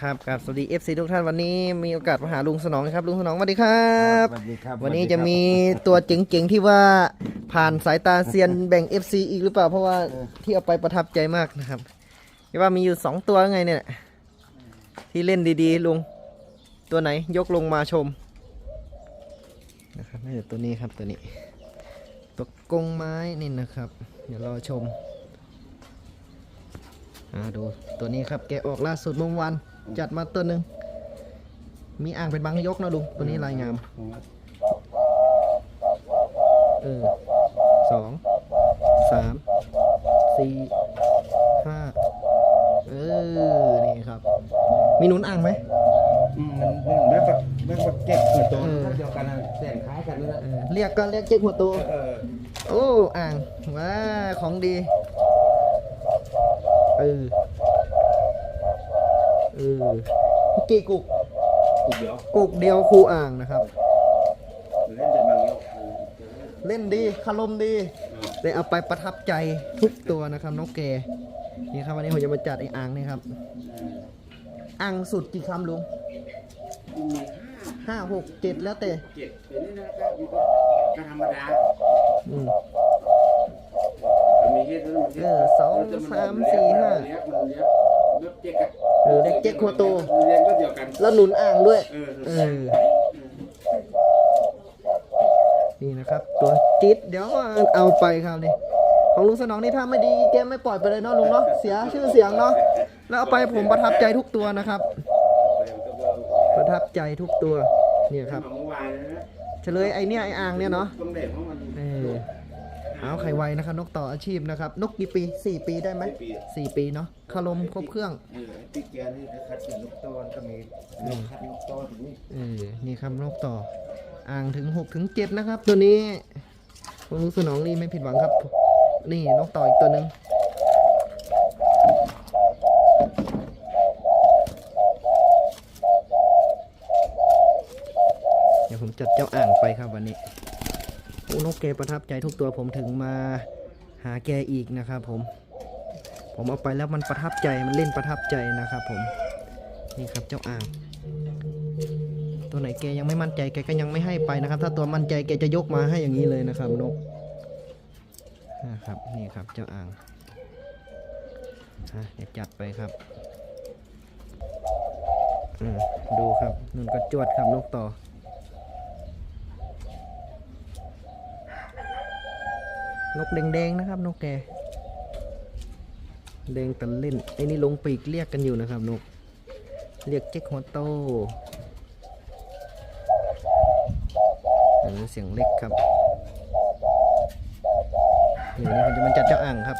อ่าครับครับสวัสดี FC ทุกท่านวันนี้มีโอกาสมาหาลุงสนองนะครับลุงสนองสวัสดีครับ สวัสดีครับวันนี้จะมีตัวเจ๋งๆที่ว่าผ่านสายตาเซียนแบ่ง FC อีกหรือเปล่าเพราะว่าที่เอาไปประทับใจมากนะครับที่ว่ามีอยู่สองตัวไงเนี่ยที่เล่นดีๆลุงตัวไหนยกลงมาชมนะครับนี่ตัวนี้ครับตัวนี้ตัวกงไม้นี่นะครับ เดี๋ยวรอชม อ่าดูตัวนี้ครับแกะออกล่าสุดเมื่อวานจัดมาตัวหนึ่งมีอ่างเป็นบางยกนะลุงตัวนี้ลายงามเออสองสามสี่ห้าเออนี่ครับ มีหนุนอ่างไหมอืมมันมันแบบแบบแบบเก็บเปิดตัวเออเดียวกันนะแสนคล้ายกันนี่แหละเออเรียกก็เรียกเจ๊กหัวโตเออโอ้อ่างว้าของดี เออเออกี่กุกกูเดียวกุกเดียวครูอ่างนะครับ เล่นเป็นบางยกเล่นดีคารมดีได้เอาไปประทับใจทุกตัวนะครับน้องแกนี่ครับวันนี้ผมจะมาจัดไอ้อ่างนี่ครับอ่างสุดกี่คำลุงมีห้าหกเจ็ดแล้วแต่เจ็ดเป็นนี่นะครับมันก็ก็ธรรมดาอืมมันมี เออสองสามสี่ห้าเลี้ยงมันเจ๊กออเด็กเจ๊กหัวโตเลี้ยงก็เดียวแล้วหนุนอ่างด้วยเออนี่นะครับ ตัวจิ๊ดเดี๋ยวเอาไปครับนี่ของลุงสนองนี่ถ้าไม่ดีแกไม่ปล่อยไปเลยเนาะลุงเนาะเสียชื่อเสียงเนาะแล้วเอาไปผมประทับใจทุกตัวนะครับ ประทับใจทุกตัวเนี่ยครับเมื่อวานนะเฉลยไอเนี่ยไออ่างเนี่ยเนาะ เอาไข่ไวนะครับนกต่ออาชีพนะครับ นกกี่ปีสี่ปีได้ไหมสี่ปี สี่ปีเนาะคารมครบเครื่อง เออไอ้ติ๊กแกนี่ถ้าคัดเป็นลูกต้นก็มีลูกคัดลูกต้นนี่เออนี่ครับนกต่อ อ่างถึงหกถึงเจ็ดนะครับ ตัวนี้คุณลุงสนองนี่ไม่ผิดหวังครับ นี่นกต่ออีกตัวหนึ่งเดี๋ยวผมจัดเจ้าอ่างไปครับวันนี้ โอ้นกแกประทับใจทุกตัวผมถึงมาหาแกอีกนะครับผม ผมเอาไปแล้วมันประทับใจมันเล่นประทับใจนะครับผม นี่ครับเจ้าอ่าง ตัวไหนแกยังไม่มั่นใจแกก็ยังไม่ให้ไปนะครับ ถ้าตัวมั่นใจแกจะยกมาให้อย่างนี้เลยนะครับนกนะครับนี่ครับเจ้าอ่างอะเดี๋ยวจัดไปครับอืมดูครับนุ่นก็จวดครับนกต่อ นกแดงๆนะครับนกแกแดงตันเล่นไอ้นี่ลงปีกเรียกกันอยู่นะครับนกเรียกเจ๊กหัวโตเออเสียงเล็กครับนี่วันนี้ผมจะมาจัดเจ้าอ่างครับ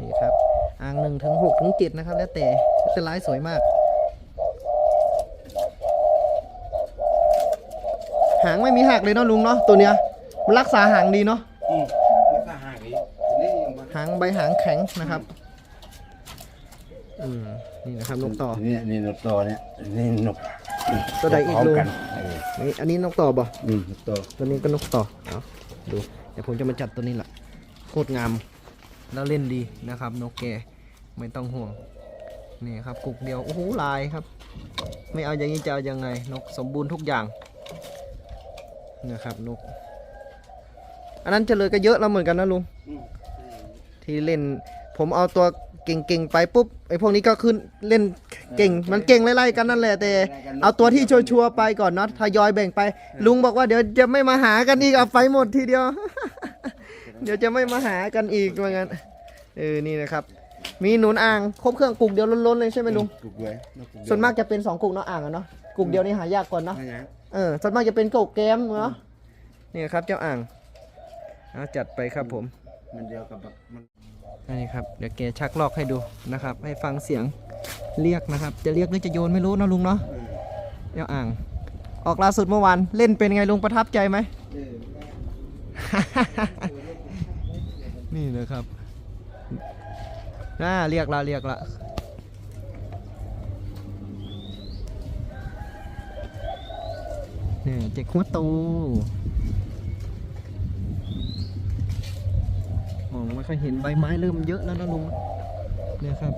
นี่ครับอ่างหนึ่งถึงหกถึงเจ็ดนะครับ แล้วแต่แต่ลายสวยมาก หางไม่มีหักเลยเนาะลุงเนาะตัวเนี้ยมันรักษาหางดีเนาะอืมแล้วก็ห่างอีกนี่ยังมาหางใบหางแข็งนะครับอืมนี่นะครับนกต่อเนี่ยนี่นกต่อเนี่ยนี่นกตัวใดอีกพร้มลุงกันเออนี่อันนี้นกต่อบ่อืมนกต่อตัวนี้ก็นกต่อเอาดูเดี๋ยวผมจะมาจัดตัวนี้แหละโคตรงามแล้วเล่นดีนะครับ นกแกไม่ต้องห่วงนี่ครับกุกเดียวโอ้โหลายครับ ไม่เอาอย่างนี้จะเอายังไง นกสมบูรณ์ทุกอย่าง นะครับนก อันนั้นเฉลยก็เยอะแล้วเหมือนกันนะลุงอืมที่เล่น ผมเอาตัวเก่งๆไปปุ๊บไอ้พวกนี้ก็ขึ้นเล่นเก่งมันเก่งไล่ๆกันนั่นแหละแต่ เอาตัวที่ชัวร์ๆไปก่อนเนาะทยอยแบ่งไป ลุงบอกว่าเดี๋ยวจะไม่มาหากันอีกเอาไปหมดทีเดียว เดี๋ยวจะไม่มาหากันอีกว่างั้นเออนี่นะครับ มีหนุนอ่างครบเครื่องกุกเดียวล้นๆเลยใช่ไหมลุงกุกไว้นกกุกเดียวส่วนมากจะเป็นสองกุกเนาะอ่างอะเนาะกุกเดียวนี่หายากกว่าเนาะไม่ยัง เออส่วนมากจะเป็นกุกแก้มเนาะนี่ครับเจ้าอ่างเอาจัดไปครับผม มันเดียวกับแบบมันนี่ครับเดี๋ยวแกชักลอกให้ดูนะครับ ให้ฟังเสียงเรียกนะครับ จะเรียกหรือจะโยนไม่รู้เนาะลุงเนาะเออเจ้าอ่าง ออกล่าสุดเมื่อวานเล่นเป็นไงลุงประทับใจไหมเออนี่นะครับน่าเรียกละเรียกละ เนี่ยเจ๊กหัวโตมองไม่ค่อยเห็นใบไม้เริ่มเยอะแล้วนะลุงเนี่ยครับ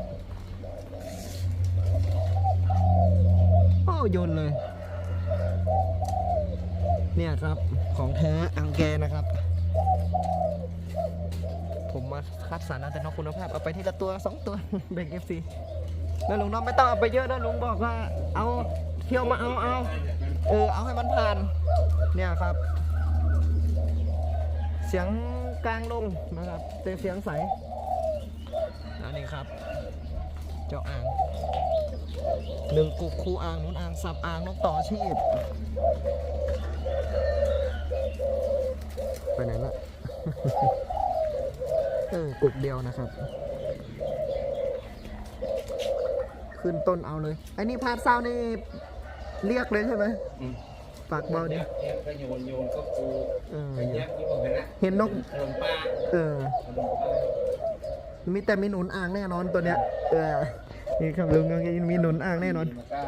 โอ้ยนเลย เนี่ยครับของแท้อังแกนะครับ ผมมาคัดสรรเอาแต่นอกคุณภาพเอาไปทีละตัวสองตัวแบ่งเอฟซีแล้วลุงน้องไม่ต้องเอาไปเยอะนะลุงบอกว่าเอาเที่ยวมาเอาเอา เออเอาให้มันผ่าน เนี่ยครับ เสียงกลางลงนะครับแต่เสียงใสอันนี้ครับ เจ้าอ่างหนึ่งกุกคูอ่างนุ้นอ่างสับอ่างนกต่อชีพ ไปไหนละเออกุกเดียวนะครับ ขึ้นต้นเอาเลยไอ้นี่พาดเศร้านี่ เรียกเลยใช่ไหมอืมปากเบาดิเนี่ยก็โยนโยนก็ปูเออไอ้เนี่ยที่บอกกันนะเห็นนกขนมปลาเออขนมปลามีแต่มีหนุนอ่างแน่นอนตัวเนี้ยเออนี่ครับลุงก็มีหนุนอ่างแน่นอนมันก็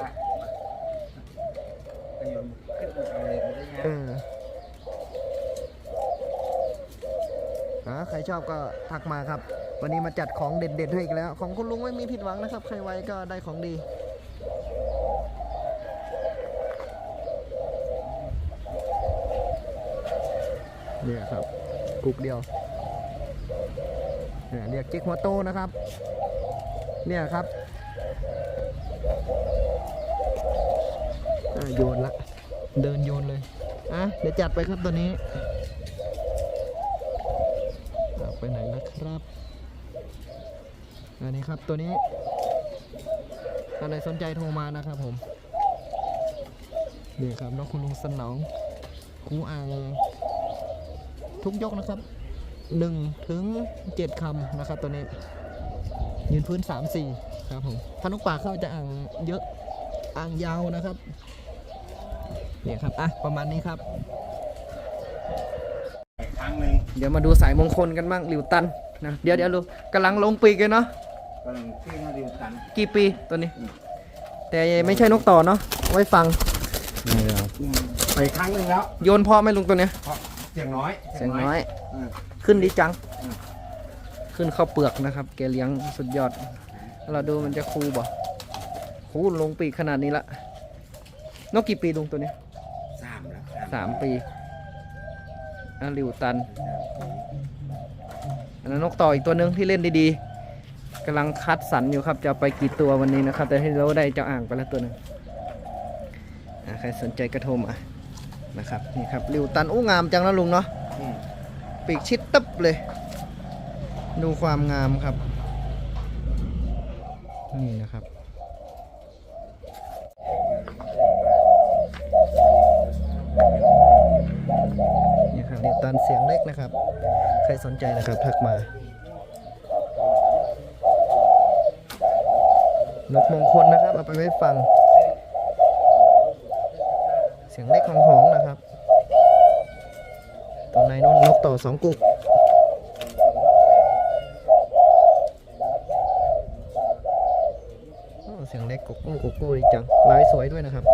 ก็โยนขึ้นมาอะไรไม่ได้ไงเอออ่าใครชอบก็ทักมาครับ วันนี้มาจัดของเด็ดๆให้อีกแล้ว ของคุณลุงไม่มีผิดหวังนะครับ ใครไว้ก็ได้ของดี เนี่ยครับกุกเดียวเนี่ยเรียกจิกหัวโตนะครับ เนี่ยครับโยนละ เดินโยนเลยอะเดี๋ยวจัดไปครับตัวนี้ไปไหนแล้วครับอันนี้ครับตัวนี้ถ้าใครสนใจโทรมานะครับผมนี่ครับน้องคุณลุงสนองครูอ่าง ทุกยกนะครับหนึ่งถึงเจ็ดคำนะครับตัวนี้ ยืนพื้นสามสี่ครับผมถ้านกป่าเข้าจะอ่างเยอะอ่างยาวนะครับเนี่ยครับอะประมาณนี้ครับอีกครั้งหนึ่งเดี๋ยวมาดูสายมงคลกันบ้างหลิวตันนะเดี๋ยวเดี๋ยวดูกำลังลงปีกเลยเนาะกำลังที่มาเดียวกันกี่ปีตัวนี้ แต่ไม่ใช่นกต่อเนาะไว้ฟังไปครั้งหนึ่งแล้วโยนพอไหมลุงตัวเนี้ยเพราะเสียงน้อยเสียงน้อยเออขึ้นดีจัง อืม ขึ้นข้าวเปลือกนะครับ แกเลี้ยงสุดยอด เราดูมันจะคูบ่คูลงปีกขนาดนี้ละ นกกี่ปีลุงตัวเนี้ยสามแล้วสามปีอะหลิวตัน อันนั้นนกต่ออีกตัวหนึงที่เล่นดีๆกำลังคัดสรรอยู่ครับ จะเอาไปกี่ตัววันนี้นะครับ แต่ให้เราได้เจ้าอ่างไปแล้วตัวหนึ่งอะใครสนใจกระโทรมา นะครับนี่ครับริวตันอู้งามจังนะลุงเนาะอืมปีกชิดตึ๊บเลย ดูความงามครับ นี่นะครับนี่ครับริวตันเสียงเล็กนะครับ ใครสนใจนะครับทักมานกมงคลนะครับ เอาไปไว้ฟัง เสียงเล็กของหองๆนะครับ ตัวในนุ่นนกต่อ สองกุกเสียงเล็กกุกกู้กุกกู้ดีจังลายสวยด้วยนะครับ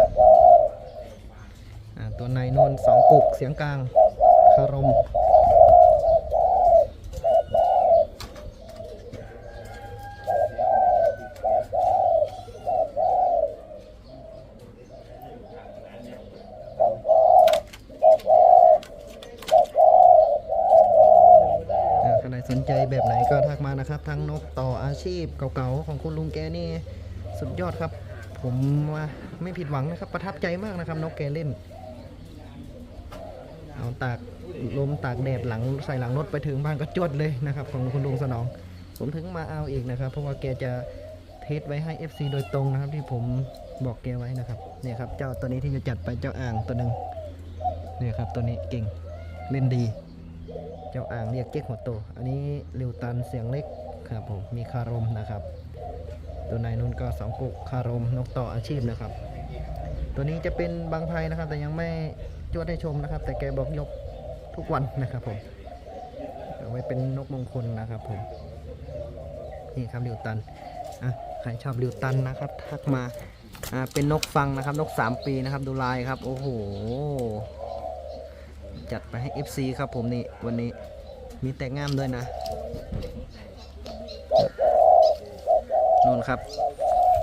ตัวในนนสองกุกเสียงกลางคารม อ่าใครสนใจแบบไหนก็ทักมานะครับ ทั้งนกต่ อาชีพเก่าๆของคุณลุงแกนี่สุดยอดครับ ผมว่าไม่ผิดหวังนะครับ ประทับใจมากนะครับนกแกเล่น เอาตากลมตากแดดหลังใส่หลังรถไปถึงบ้านก็จดเลยนะครับ ของคุณลุงสนอง ผมถึงมาเอาอีกนะครับ เพราะว่าแกจะเทสไว้ให้ FC โดยตรงนะครับ ที่ผมบอกแกไว้นะครับเนี่ยครับเจ้าตัวนี้ที่จะจัดไปเจ้าอ่างตัวหนึ่งเนี่ยครับตัวนี้เก่งเล่นดี เจ้าอ่างเรียกเก๊กหัวโต อันนี้ริวตันเสียงเล็ก ครับผมมีคารมนะครับ ตัวในนุ่นก็สองกุกคารมนกต่ออาชีพนะครับ ตัวนี้จะเป็นบางไพรนะครับ แต่ยังไม่จวดให้ชมนะครับ แต่แกบอกยกทุกวันนะครับผมเอาไว้เป็นนกมงคลนะครับผมนี่ครับริวตันอะใครชอบริวตันนะครับ ทักมาอ่าเป็นนกฟังนะครับ นกสามปีนะครับ ดูลายครับ โอ้โห จัดไปให้ FC ครับผมนี่วันนี้มีแต่งามด้วยนะ นะครับ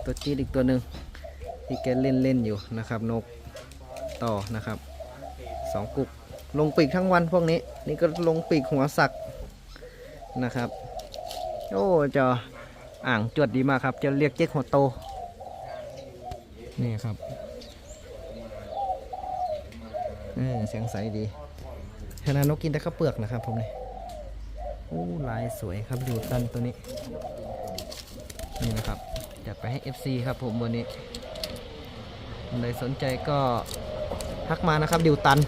ตัวจีดอีกตัวหนึ่งที่แกเล่นเล่นอยู่นะครับ นกต่อนะครับสองกุกลงปีกทั้งวันพวกนี้ นี่ก็ลงปีกหัวสักนะครับ โอ้เจะอ่างจวดดีมากครับ จะเรียกเจ๊กหัวโต นี่ครับเออเสียงใสดีขนาดนกกินแต่ข้าวเปลือกนะครับผมนี่โอ้ลายสวยครับดูตันตัวนี้ นี่นะครับจัดไปให้ FC ครับผมวันนี้คนใดสนใจก็ทักมานะครับดิวตัน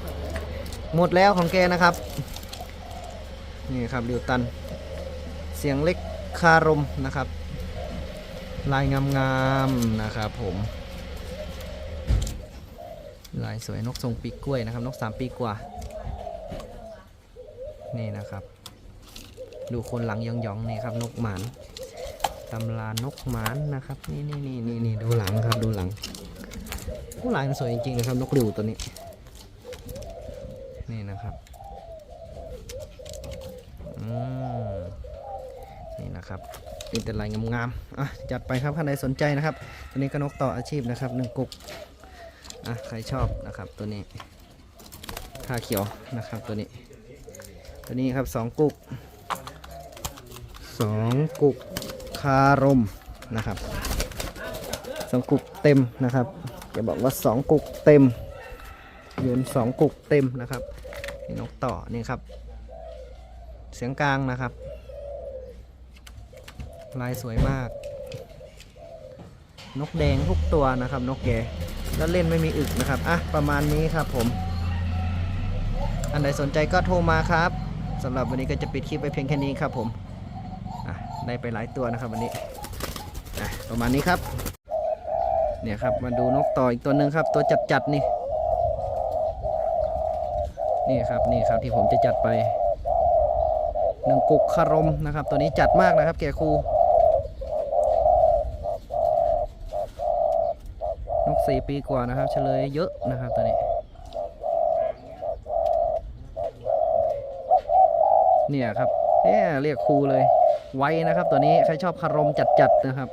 หมดแล้วของแกนะครับ นี่ครับดิวตัน เสียงเล็กคารมนะครับ ลายงามๆนะครับผมลายสวยนกทรงปีกกล้วยนะครับ นกสามปีกว่า นี่นะครับ ดูคนหลังยองๆนี่ครับ นกหมาน ตำรานกหมานนะครับ นี่นี่นี่นี่นี่ดูหลังครับดูหลังผู้ลายมันสวยจริงๆนะครับนกดิวตัวนี้ นี่นะครับอืมนี่นะครับเป็นแต่ลายงามๆอะจัดไปครับท่านใดสนใจนะครับ ตัวนี้ก็นกต่ออาชีพนะครับหนึ่งกุกอะใครชอบนะครับตัวนี้ค่าเขียวนะครับตัวนี้ ตัวนี้ครับสองกุกสองกุการมนะครับสองกุกเต็มนะครับจะบอกว่าสองกุกเต็มยืนสองกุกเต็มนะครับนกต่อนี่ครับ เสียงกลางนะครับ ลายสวยมาก นกแดงทุกตัวนะครับ นกแกแล้วเล่นไม่มีอึกนะครับอะประมาณนี้ครับผม อันใดสนใจก็โทรมาครับสำหรับวันนี้ก็จะปิดคลิปไปเพียงแค่นี้ครับผม ได้ไปหลายตัวนะครับวันนี้ประมาณนี้ครับ เนี่ยครับมาดูนกต่ออีกตัวหนึ่งครับ ตัวจัดจัดๆนี่ นี่ครับนี่ครับที่ผมจะจัดไปหนึ่งกุกคารมนะครับ ตัวนี้จัดมากนะครับ แกครูนกสี่ปีกว่านะครับ เฉลยเยอะนะครับตัวนี้ เนี่ยครับเนี่ยเรียกครูเลย ไว้นะครับ ตัวนี้ใครชอบคารมจัดๆนะครับ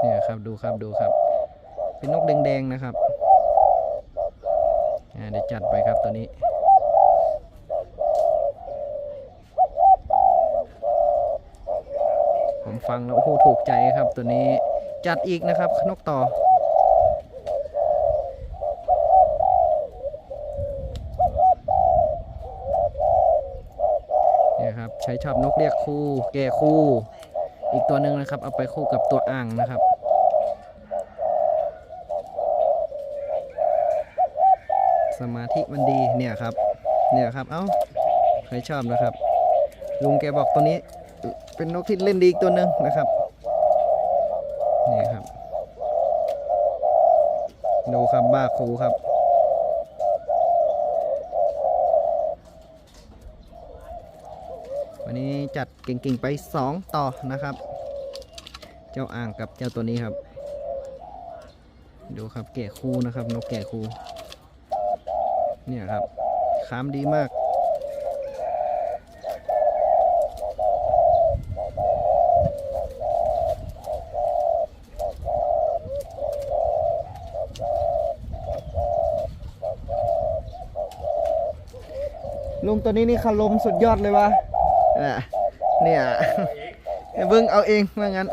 เนี่ยครับดูครับดูครับ เป็นนกแดงๆนะครับเดี๋ยวจัดไปครับตัวนี้ผมฟังแล้วโอ้โหถูกใจครับตัวนี้จัดอีกนะครับนกต่อ เนี่ยครับใช้ชอบนกเรียกคู่ แก่คู่ อีกตัวหนึ่งนะครับ เอาไปคู่กับตัวอ่างนะครับ สมาธิมันดีเนี่ยครับ เนี่ยครับ เอ้าใครชอบนะครับ ลุงแกบอกตัวนี้ เป็นนกที่เล่นดีอีกตัวหนึ่งนะครับนี่ครับ ดูครับบ้าครูครับ วันนี้จัดเก่งๆไป 2 ต่อนะครับ เจ้าอ่างกับเจ้าตัวนี้ครับ ดูครับแก่คู่นะครับ นกแก่คู่ เนี่ยครับขามดีมากลุงตัวนี้นี่คารมสุดยอดเลยวะ อะเนี่ยเบิ้งเอาเองว่างั้น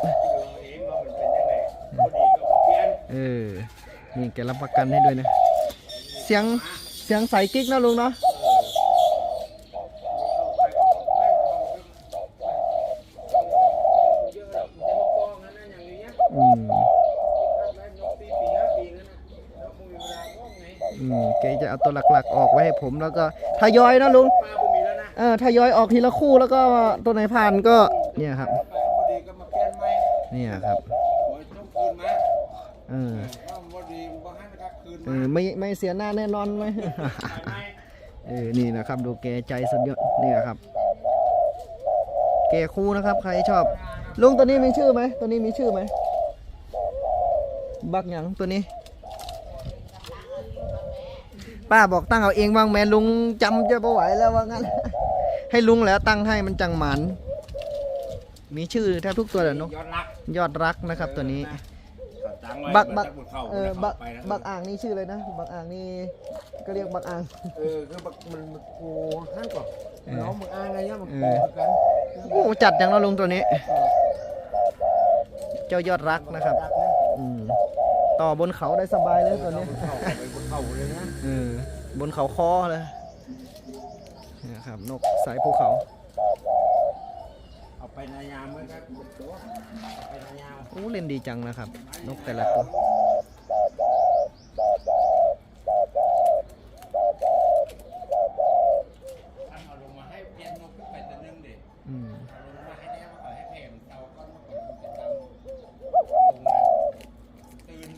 เออนี่แกรับประกันให้ด้วยนะ เสียงเสียงใสกิ๊กนะลุงเนาะอืมอืมแกจะเอาตัวหลักๆออกไว้ให้ผมแล้วก็ทยอยนะลุง เออทยอยออกทีละคู่แล้วก็ตัวไหนผ่านก็เนี่ยครับเนี่ยครับเออเออไม่ไม่เสียหน้าแน่นอนไหม เออ นี่นะครับ ดูแกใจสุดยอดเนี่ยครับ แกคู่นะครับ ใครชอบ ลุงตัวนี้มีชื่อไหม ตัวนี้มีชื่อไหม บักหยังตัวนี้ ป้าบอกตั้งเอาเองบ้างแม่ลุงจำจะไม่ไหวแล้วว่างั้น ให้ลุงแล้วตั้งให้มันจังหมัน มีชื่อแทบทุกตัวแหละนกยอดรักยอดรักนะครับตัวนี้เขาตั้งไว้บักบักมันจะบนเข้าเออมันจะบักเข้าไปนะบักอ่างนี่ชื่ออะไรนะ บักอ่างนี่ก็เรียกบักอ่างเออคือบักมันมันกูห้างก่อนเออน้องมึงอ้างไงเนี่ยมันเอปออกกันโอ้จัดอย่างเราลุงตัวนี้ เจ้ายอดรักนะครับรักนะอืมต่อบนเขาได้สบายเลยตัวนี้เข้าไปบนเข้าเลยนะเออบนเขาคอเลยเนี่ยครับนกสายภูเขา เอาไปนายามไว้ครับบนตัวเอาไปนายามโอ้เล่นดีจังนะครับ นกแต่ละตัว ทำเอาลงมาให้เปลี่ยนนกขึ้นไปตัวหนึงดิ อืม เอาลงมาให้แน่ว่าขอให้แผ่มันเตาก้อนมาก่อนมันจะดำลงนะตื่น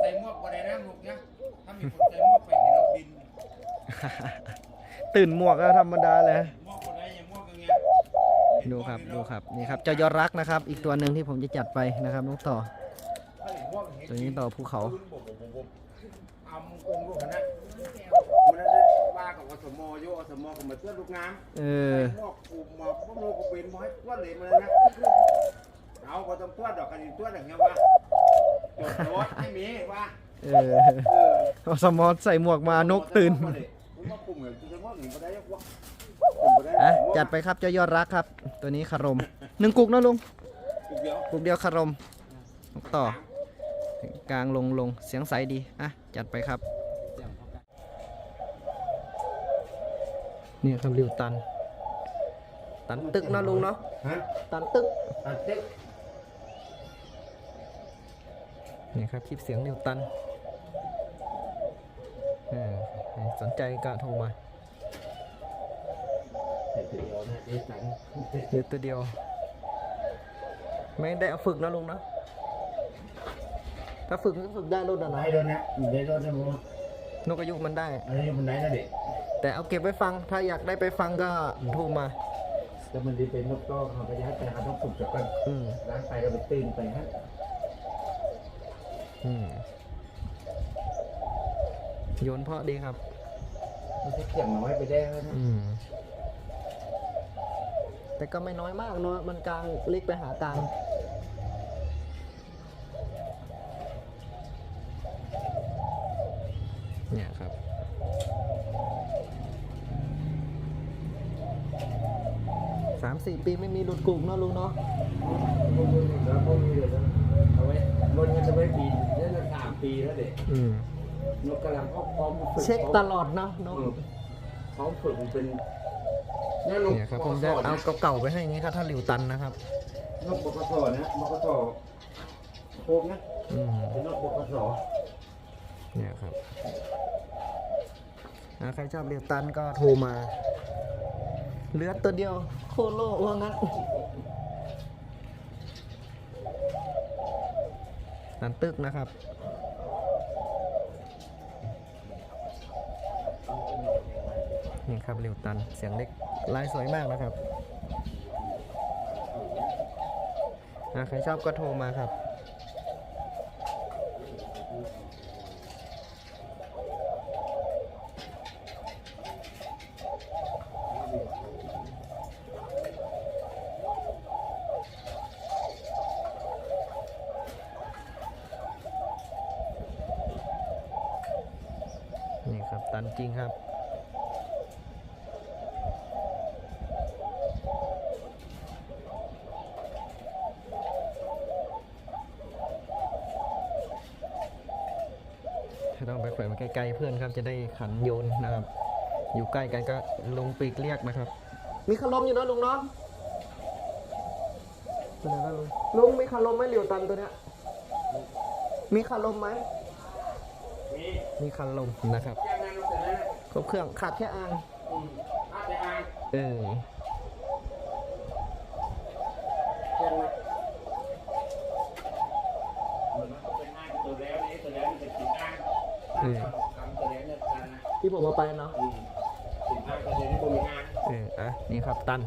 ใส่หมวกบ่ได้นะลูกนะถ้ามีคนใส่หมวกไปที่เราบิน ตื่นหมวกแล้วธรรมดาเลยหมวกบ่ได้อยังหมวกอย่างเงี้ยดูครับดูครับนี่ครับเจ้ายอดรักนะครับ อีกตัวหนึ่งที่ผมจะจัดไปนะครับนกต่อ ตัวนี้ต่อภูเขาเอามึงโกงลูกนะมันได้ว่ากับอสมโยอสมกับมาเสื้อลูกน้ำเออหมวกกูมาพวกลูกกูเป็นมาให้ตัวเลยมันนะเอาก็ต้องตัวดอกกันอีกตัวอย่างเงี้ยว่าจดรถให้มีว่าเออเออเอาสมอสใส่หมวกมานกตื่น อนจะว่าหนีมาได้ยังวะอะจัดไปครับเจ้ายอดรักครับ ตัวนี้คารมหนึ่งกุกนะลุงเดียวกุกเดียวคารมนกต่อกลางลงลงเสียงใสดีอะจัดไปครับเนี่ยครับริวตัน ตันตึกนะลุงเนาะฮะตันตึกตัดเต็กนี่ครับคลิปเสียงริวตันเออใคร สนใจก็โทรมาเดียวนะเอ๊ะตังเดี๋ยวตัวเดียว ไม่ได้เอาฝึกนะลุงนะถ้าฝึกก็ฝึกได้รุ่นอะไหนนะโดนนะอยู่ในรถนะมึงนกอายุมันได้อันนี้มันไหนนะเด็กแต่เอาเก็บไว้ฟังถ้าอยากได้ไปฟังก็โทรมาแต่มันดีเป็นนกก็เขาไปยัดแต่เขาต้องฝึกจากกันอืมล้างไปก็ไปตื่นไปฮะอืม โยนเพราะดีครับไม่ใช่เกี่ยงน้อยไปได้นะอืม แต่ก็ไม่น้อยมากเนอะมันกลางเล็กไปหากลาง เนี่ยครับ สามสี่ปีไม่มีหลุดกลุ่มเนอะลุงเนาะแล้วพวกนี้เดี๋ยวเอาไว้มันจะไว้ปีนี่จะสามปีแล้วเด็กอืม นกกำลังพร้อมฝึกเช็คตลอดเนาะนกพร้อมฝึกมันเป็นนี่นกเนี่ยครับผมจะเอาเก่าๆไปให้อย่างงี้ครับ ถ้าหลิวตันนะครับนกบกสนะบกสโคกนะอืมเป็นนกบกสเนี่ยครับอ่าใครชอบเรียวตันก็โทรมาเหลือตัวเดียวโคโลว่างั้นตันตึกนะครับ นี่ครับเรียวตันเสียงเล็กลายสวยมากนะครับใครชอบก็โทรมาครับ นี่ครับ ตันจริงครับ ถ้าต้องไปแขวนไว้ไกลๆเพื่อนครับ จะได้ขันโยนนะครับ อยู่ใกล้กันก็ลงปีกเรียกนะครับ มีคารมอยู่นะลุงเนาะตัวไหนนะลุงลุงมีคารมไหมเหลียวตันตัวเนี้ยมีคารมไหมมีมีคารมนะครับแก้งานนกแต่นั้นครบเครื่องขาดแค่อ่างอาจจะอ่านเออ แก้งนะมันก็เป็นง่ายตัวแล้วนี่ตัวแล้วมันจะติดอ่าง เออ ทำตัวแล้วเนี่ยตันนะที่ผมเอาไปเนาะติดอ่างตัวเดียวนี่ผมมีงานเอออะนี่ครับตันต